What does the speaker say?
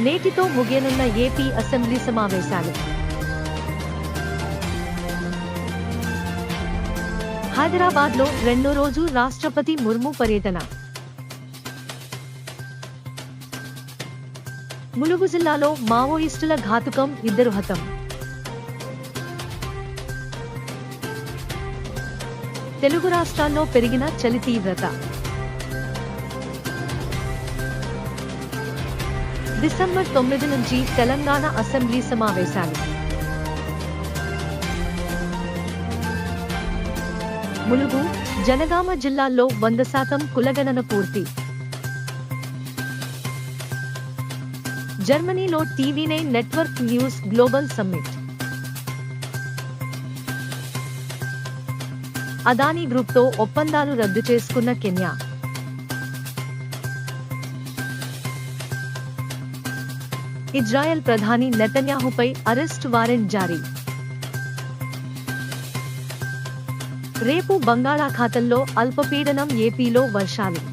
నేటితో ముగియనున్న AP assembly సమావేశాలు. హైదరాబాద్లో రెండో రోజు రాష్ట్రపతి ముర్ము పర్యటన. ములుగు జిల్లాలో మావోయిస్టుల ఘాతుకం ఇద్దరు హతం. తెలుగు రాష్ట్రాల్లో పెరిగిన చలి తీవ్రత. డిసెంబర్ తొమ్మిది నుంచి తెలంగాణ అసెంబ్లీ సమావేశాలు. ములుగు జనగామ జిల్లాల్లో వంద శాతం కులగణన పూర్తి. జర్మనీలో TV nine network news global summit. Adani గ్రూప్తో ఒప్పందాలు రద్దు చేసుకున్న కెన్యా. ఇజ్రాయెల్ ప్రధాని నెతన్యాహుపై అరెస్ట్ వారెంట్ జారీ. రేపు బంగాళాఖాతంలో అల్పపీడనం ఏపీలో వర్షాలు.